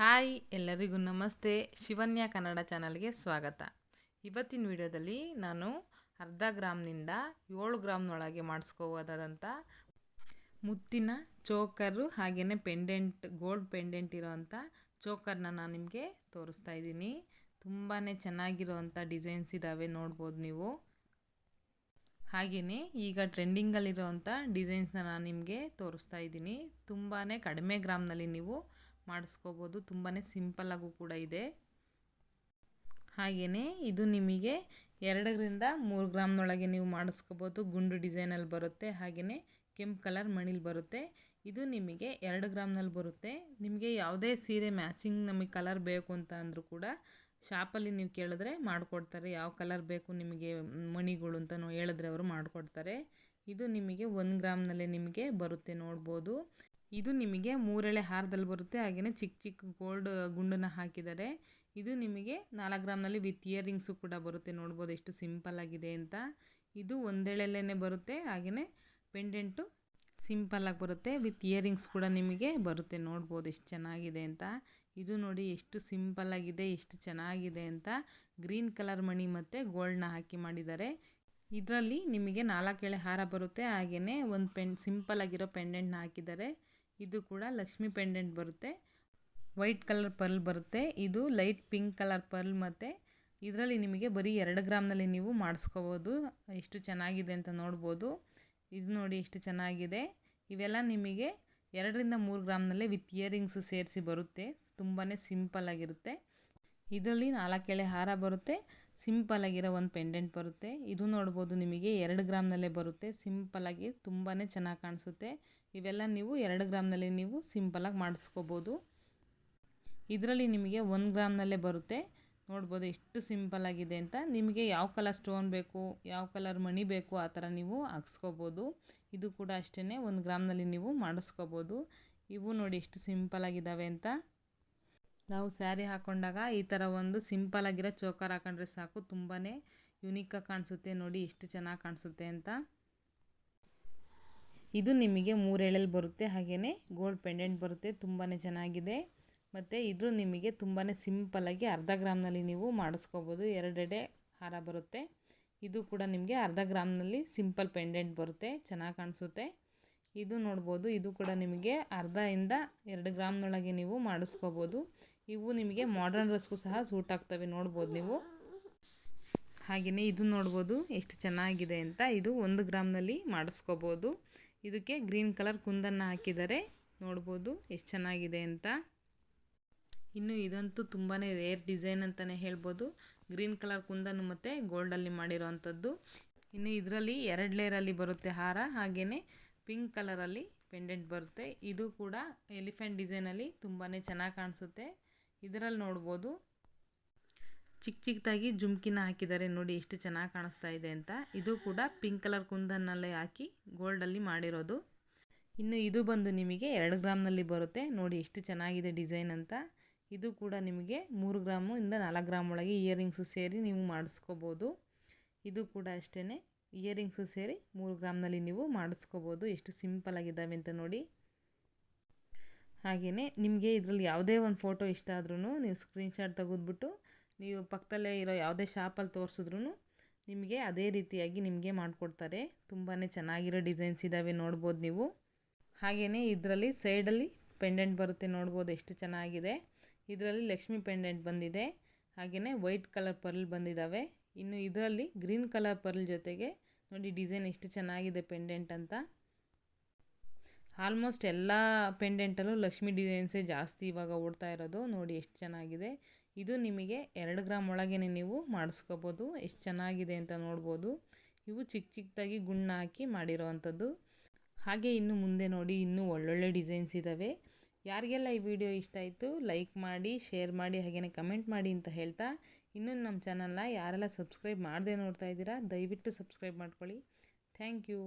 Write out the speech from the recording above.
Hi ಎಲ್ಲರಿಗೂ ನಮಸ್ತೆ. ಶಿವನ್ಯ ಕನ್ನಡ ಚಾನಲ್ಗೆ ಸ್ವಾಗತ. ಇವತ್ತಿನ ವಿಡಿಯೋದಲ್ಲಿ ನಾನು ಅರ್ಧ ಗ್ರಾಮ್ನಿಂದ ಏಳು ಗ್ರಾಮ್ನೊಳಗೆ ಮಾಡಿಸ್ಕೋಬೋದಾದಂಥ ಮುತ್ತಿನ ಚೋಕರು ಹಾಗೆಯೇ ಪೆಂಡೆಂಟ್, ಗೋಲ್ಡ್ ಪೆಂಡೆಂಟ್ ಇರೋವಂಥ ಚೋಕರ್ನ ನಾನು ನಿಮಗೆ ತೋರಿಸ್ತಾ ಇದ್ದೀನಿ. ತುಂಬಾ ಚೆನ್ನಾಗಿರೋವಂಥ ಡಿಸೈನ್ಸ್ ಇದ್ದಾವೆ ನೋಡ್ಬೋದು ನೀವು. ಹಾಗೆಯೇ ಈಗ ಟ್ರೆಂಡಿಂಗಲ್ಲಿರೋವಂಥ ಡಿಸೈನ್ಸ್ನ ನಾನು ನಿಮಗೆ ತೋರಿಸ್ತಾ ಇದ್ದೀನಿ. ತುಂಬಾ ಕಡಿಮೆ ಗ್ರಾಮ್ನಲ್ಲಿ ನೀವು ಮಾಡಿಸ್ಕೋಬೋದು. ತುಂಬಾ ಸಿಂಪಲ್ಲಾಗೂ ಕೂಡ ಇದೆ. ಹಾಗೆಯೇ ಇದು ನಿಮಗೆ ಎರಡರಿಂದ ಮೂರು ಗ್ರಾಮ್ನೊಳಗೆ ನೀವು ಮಾಡಿಸ್ಕೋಬೋದು. ಗುಂಡು ಡಿಸೈನಲ್ಲಿ ಬರುತ್ತೆ. ಹಾಗೆಯೇ ಕೆಂಪು ಕಲರ್ ಮಣಿಲಿ ಬರುತ್ತೆ. ಇದು ನಿಮಗೆ ಎರಡು ಗ್ರಾಮ್ನಲ್ಲಿ ಬರುತ್ತೆ. ನಿಮಗೆ ಯಾವುದೇ ಸೀರೆ ಮ್ಯಾಚಿಂಗ್ ನಮಗೆ ಕಲರ್ ಬೇಕು ಅಂತ ಅಂದರೂ ಕೂಡ ಶಾಪಲ್ಲಿ ನೀವು ಕೇಳಿದ್ರೆ ಮಾಡಿಕೊಡ್ತಾರೆ. ಯಾವ ಕಲರ್ ಬೇಕು ನಿಮಗೆ ಮಣಿಗಳು ಅಂತ ಹೇಳಿದ್ರೆ ಅವರು ಮಾಡಿಕೊಡ್ತಾರೆ. ಇದು ನಿಮಗೆ ಒಂದು ಗ್ರಾಮ್ನಲ್ಲೇ ನಿಮಗೆ ಬರುತ್ತೆ ನೋಡ್ಬೋದು. ಇದು ನಿಮಗೆ ಮೂರೆಳೆ ಹಾರದಲ್ಲಿ ಬರುತ್ತೆ. ಹಾಗೆಯೇ ಚಿಕ್ಕ ಚಿಕ್ಕ ಗೋಲ್ಡ್ ಗುಂಡನ್ನು ಹಾಕಿದ್ದಾರೆ. ಇದು ನಿಮಗೆ ನಾಲ್ಕು ಗ್ರಾಮ್ನಲ್ಲಿ ವಿತ್ ಇಯರಿಂಗ್ಸು ಕೂಡ ಬರುತ್ತೆ. ನೋಡ್ಬೋದು ಎಷ್ಟು ಸಿಂಪಲ್ ಆಗಿದೆ ಅಂತ. ಇದು ಒಂದೆಳೆಲ್ಲೇ ಬರುತ್ತೆ. ಹಾಗೆಯೇ ಪೆಂಡೆಂಟು ಸಿಂಪಲ್ಲಾಗಿ ಬರುತ್ತೆ. ವಿತ್ ಇಯರಿಂಗ್ಸ್ ಕೂಡ ನಿಮಗೆ ಬರುತ್ತೆ. ನೋಡ್ಬೋದು ಎಷ್ಟು ಚೆನ್ನಾಗಿದೆ ಅಂತ. ಇದು ನೋಡಿ ಎಷ್ಟು ಸಿಂಪಲ್ಲಾಗಿದೆ ಎಷ್ಟು ಚೆನ್ನಾಗಿದೆ ಅಂತ. ಗ್ರೀನ್ ಕಲರ್ ಮಣಿ ಮತ್ತು ಗೋಲ್ಡ್ನ ಹಾಕಿ ಮಾಡಿದ್ದಾರೆ. ಇದರಲ್ಲಿ ನಿಮಗೆ ನಾಲ್ಕು ಎಳೆ ಹಾರ ಬರುತ್ತೆ. ಹಾಗೆಯೇ ಒಂದು ಪೆನ್ ಸಿಂಪಲ್ಲಾಗಿರೋ ಪೆಂಡೆಂಟ್ನ ಹಾಕಿದ್ದಾರೆ. ಇದು ಕೂಡ ಲಕ್ಷ್ಮಿ ಪೆಂಡೆಂಟ್ ಬರುತ್ತೆ. ವೈಟ್ ಕಲರ್ ಪರ್ಲ್ ಬರುತ್ತೆ. ಇದು ಲೈಟ್ ಪಿಂಕ್ ಕಲರ್ ಪರ್ಲ್ ಮತ್ತು ಇದರಲ್ಲಿ ನಿಮಗೆ ಬರೀ ಎರಡು ಗ್ರಾಮ್ನಲ್ಲಿ ನೀವು ಮಾಡಿಸ್ಕೋಬೋದು. ಎಷ್ಟು ಚೆನ್ನಾಗಿದೆ ಅಂತ ನೋಡ್ಬೋದು. ಇದು ನೋಡಿ ಎಷ್ಟು ಚೆನ್ನಾಗಿದೆ. ಇವೆಲ್ಲ ನಿಮಗೆ ಎರಡರಿಂದ ಮೂರು ಗ್ರಾಮ್ನಲ್ಲೇ ವಿತ್ ಇಯರಿಂಗ್ಸ್ ಸೇರಿಸಿ ಬರುತ್ತೆ. ತುಂಬಾ ಸಿಂಪಲ್ಲಾಗಿರುತ್ತೆ ಇದರಲ್ಲಿ ನಾಲ್ಕು ಎಳೆ ಹಾರ ಬರುತ್ತೆ. ಸಿಂಪಲ್ಲಾಗಿರೋ ಒಂದು ಪೆಂಡೆಂಟ್ ಬರುತ್ತೆ. ಇದು ನೋಡ್ಬೋದು ನಿಮಗೆ ಎರಡು ಗ್ರಾಮ್ನಲ್ಲೇ ಬರುತ್ತೆ. ಸಿಂಪಲ್ಲಾಗಿ ತುಂಬಾ ಚೆನ್ನಾಗಿ ಕಾಣಿಸುತ್ತೆ. ಇವೆಲ್ಲ ನೀವು ಎರಡು ಗ್ರಾಮ್ನಲ್ಲಿ ನೀವು ಸಿಂಪಲಾಗಿ ಮಾಡಿಸ್ಕೋಬೋದು. ಇದರಲ್ಲಿ ನಿಮಗೆ ಒಂದು ಗ್ರಾಮ್ನಲ್ಲೇ ಬರುತ್ತೆ. ನೋಡ್ಬೋದು ಎಷ್ಟು ಸಿಂಪಲ್ಲಾಗಿದೆ ಅಂತ. ನಿಮಗೆ ಯಾವ ಕಲರ್ ಸ್ಟೋನ್ ಬೇಕು, ಯಾವ ಕಲರ್ ಮಣಿ ಬೇಕು, ಆ ಥರ ನೀವು ಹಾಕ್ಸ್ಕೋಬೋದು. ಇದು ಕೂಡ ಅಷ್ಟೇ ಒಂದು ಗ್ರಾಮ್ನಲ್ಲಿ ನೀವು ಮಾಡಿಸ್ಕೋಬೋದು. ಇವು ನೋಡಿ ಎಷ್ಟು ಸಿಂಪಲಾಗಿದ್ದಾವೆ ಅಂತ. ನಾವು ಸ್ಯಾರಿ ಹಾಕ್ಕೊಂಡಾಗ ಈ ಥರ ಒಂದು ಸಿಂಪಲ್ಲಾಗಿರೋ ಚೋಕರ್ ಹಾಕೊಂಡ್ರೆ ಸಾಕು. ತುಂಬಾ ಯುನೀಕಾಗಿ ಕಾಣಿಸುತ್ತೆ ನೋಡಿ ಎಷ್ಟು ಚೆನ್ನಾಗಿ ಕಾಣಿಸುತ್ತೆ ಅಂತ. ಇದು ನಿಮಗೆ ಮೂರೇಳಲ್ಲಿ ಬರುತ್ತೆ ಹಾಗೆಯೇ ಗೋಲ್ಡ್ ಪೆಂಡೆಂಟ್ ಬರುತ್ತೆ ತುಂಬಾ ಚೆನ್ನಾಗಿದೆ. ಮತ್ತು ಇದು ನಿಮಗೆ ತುಂಬಾ ಸಿಂಪಲಾಗಿ ಅರ್ಧ ಗ್ರಾಮ್ನಲ್ಲಿ ನೀವು ಮಾಡಿಸ್ಕೋಬೋದು, ಎರಡೆಡೆ ಹಾರ ಬರುತ್ತೆ. ಇದು ಕೂಡ ನಿಮಗೆ ಅರ್ಧ ಗ್ರಾಮ್ನಲ್ಲಿ ಸಿಂಪಲ್ ಪೆಂಡೆಂಟ್ ಬರುತ್ತೆ, ಚೆನ್ನಾಗಿ ಕಾಣಿಸುತ್ತೆ. ಇದು ನೋಡ್ಬೋದು, ಇದು ಕೂಡ ನಿಮಗೆ ಅರ್ಧದಿಂದ ಎರಡು ಗ್ರಾಮ್ನೊಳಗೆ ನೀವು ಮಾಡಿಸ್ಕೋಬೋದು. ಇವು ನಿಮಗೆ ಮಾಡರ್ನ್ ಡ್ರೆಸ್ಗೂ ಸಹ ಸೂಟ್ ಆಗ್ತವೆ, ನೋಡ್ಬೋದು ನೀವು. ಹಾಗೆಯೇ ಇದು ನೋಡ್ಬೋದು, ಎಷ್ಟು ಚೆನ್ನಾಗಿದೆ ಅಂತ ಇದು ಒಂದು ಗ್ರಾಮ್ನಲ್ಲಿ ಮಾಡಿಸ್ಕೋಬೋದು. ಇದಕ್ಕೆ ಗ್ರೀನ್ ಕಲರ್ ಕುಂದನ್ನು ಹಾಕಿದರೆ ನೋಡ್ಬೋದು ಎಷ್ಟು ಚೆನ್ನಾಗಿದೆ ಅಂತ. ಇನ್ನು ಇದಂತೂ ತುಂಬಾ ರೇರ್ ಡಿಸೈನ್ ಅಂತಲೇ ಹೇಳ್ಬೋದು. ಗ್ರೀನ್ ಕಲರ್ ಕುಂದನ್ನು ಮತ್ತು ಗೋಲ್ಡಲ್ಲಿ ಮಾಡಿರೋವಂಥದ್ದು ಇನ್ನು ಇದರಲ್ಲಿ ಎರಡು ಲೇರಲ್ಲಿ ಬರುತ್ತೆ ಹಾರ ಹಾಗೆಯೇ ಪಿಂಕ್ ಕಲರಲ್ಲಿ ಪೆಂಡೆಂಟ್ ಬರುತ್ತೆ. ಇದು ಕೂಡ ಎಲಿಫೆಂಟ್ ಡಿಸೈನಲ್ಲಿ ತುಂಬಾ ಚೆನ್ನಾಗಿ ಕಾಣಿಸುತ್ತೆ. ಇದರಲ್ಲಿ ನೋಡ್ಬೋದು. ಚಿಕ್ಕ ಚಿಕ್ಕದಾಗಿ ಜುಮ್ಕಿನ ಹಾಕಿದ್ದಾರೆ ನೋಡಿ ಎಷ್ಟು ಚೆನ್ನಾಗಿ ಕಾಣಿಸ್ತಾ ಇದೆ ಅಂತ. ಇದು ಕೂಡ ಪಿಂಕ್ ಕಲರ್ ಕುಂದನ್ನಲ್ಲೇ ಹಾಕಿ ಗೋಲ್ಡಲ್ಲಿ ಮಾಡಿರೋದು. ಇನ್ನು ಇದು ಬಂದು ನಿಮಗೆ ಎರಡು ಗ್ರಾಮ್ನಲ್ಲಿ ಬರುತ್ತೆ. ನೋಡಿ ಎಷ್ಟು ಚೆನ್ನಾಗಿದೆ ಡಿಸೈನ್ ಅಂತ. ಇದು ಕೂಡ ನಿಮಗೆ ಮೂರು ಗ್ರಾಮು ಇಂದ ನಾಲ್ಕು ಗ್ರಾಮ್ ಒಳಗೆ ಇಯರಿಂಗ್ಸು ಸೇರಿ ನೀವು ಮಾಡಿಸ್ಕೋಬೋದು. ಇದು ಕೂಡ ಅಷ್ಟೇ ಇಯರಿಂಗ್ಸು ಸೇರಿ ಮೂರು ಗ್ರಾಮ್ನಲ್ಲಿ ನೀವು ಮಾಡಿಸ್ಕೋಬೋದು. ಎಷ್ಟು ಸಿಂಪಲ್ ಆಗಿದ್ದಾವೆ ಅಂತ ನೋಡಿ. ಹಾಗೆಯೇ ನಿಮಗೆ ಇದರಲ್ಲಿ ಯಾವುದೇ ಒಂದು ಫೋಟೋ ಇಷ್ಟ ಆದ್ರೂ ನೀವು ಸ್ಕ್ರೀನ್ಶಾಟ್ ತೆಗೆದ್ಬಿಟ್ಟು ನೀವು ಪಕ್ಕದಲ್ಲೇ ಇರೋ ಯಾವುದೇ ಶಾಪಲ್ಲಿ ತೋರಿಸಿದ್ರೂ ನಿಮಗೆ ಅದೇ ರೀತಿಯಾಗಿ ನಿಮಗೆ ಮಾಡಿಕೊಡ್ತಾರೆ. ತುಂಬಾ ಚೆನ್ನಾಗಿರೋ ಡಿಸೈನ್ಸ್ ಇದ್ದಾವೆ ನೋಡ್ಬೋದು ನೀವು. ಹಾಗೆಯೇ ಇದರಲ್ಲಿ ಸೈಡಲ್ಲಿ ಪೆಂಡೆಂಟ್ ಬರುತ್ತೆ ನೋಡ್ಬೋದು ಎಷ್ಟು ಚೆನ್ನಾಗಿದೆ. ಇದರಲ್ಲಿ ಲಕ್ಷ್ಮಿ ಪೆಂಡೆಂಟ್ ಬಂದಿದೆ. ಹಾಗೆಯೇ ವೈಟ್ ಕಲರ್ ಪರ್ಲ್ ಬಂದಿದ್ದಾವೆ ಇನ್ನು ಇದರಲ್ಲಿ ಗ್ರೀನ್ ಕಲರ್ ಪರ್ಲ್ ಜೊತೆಗೆ ನೋಡಿ ಡಿಸೈನ್ ಎಷ್ಟು ಚೆನ್ನಾಗಿದೆ ಪೆಂಡೆಂಟ್ ಅಂತ. ಆಲ್ಮೋಸ್ಟ್ ಎಲ್ಲ ಪೆಂಡೆಂಟಲ್ಲೂ ಲಕ್ಷ್ಮಿ ಡಿಸೈನ್ಸೇ ಜಾಸ್ತಿ ಇವಾಗ ಓಡ್ತಾ ಇರೋದು. ನೋಡಿ ಎಷ್ಟು ಚೆನ್ನಾಗಿದೆ. ಇದು ನಿಮಗೆ ಎರಡು ಗ್ರಾಮ್ ಒಳಗೇ ನೀವು ಮಾಡಿಸ್ಕೋಬೋದು. ಎಷ್ಟು ಚೆನ್ನಾಗಿದೆ ಅಂತ ನೋಡ್ಬೋದು. ಇವು ಚಿಕ್ಕ ಚಿಕ್ಕದಾಗಿ ಗುಣ್ಣ ಹಾಕಿ ಮಾಡಿರೋವಂಥದ್ದು. ಹಾಗೆ ಇನ್ನು ಮುಂದೆ ನೋಡಿ ಇನ್ನೂ ಒಳ್ಳೊಳ್ಳೆ ಡಿಸೈನ್ಸ್ ಇದ್ದಾವೆ ಯಾರಿಗೆಲ್ಲ ಈ ವಿಡಿಯೋ ಇಷ್ಟ ಆಯಿತು, ಲೈಕ್ ಮಾಡಿ, ಶೇರ್ ಮಾಡಿ ಹಾಗೆಯೇ ಕಮೆಂಟ್ ಮಾಡಿ ಅಂತ ಹೇಳ್ತಾ ಇನ್ನೂ ನಮ್ಮ ಚಾನಲ್ನ ಯಾರೆಲ್ಲ ಸಬ್ಸ್ಕ್ರೈಬ್ ಮಾಡದೆ ನೋಡ್ತಾ ಇದ್ದೀರಾ, ದಯವಿಟ್ಟು ಸಬ್ಸ್ಕ್ರೈಬ್ ಮಾಡ್ಕೊಳ್ಳಿ. Thank you.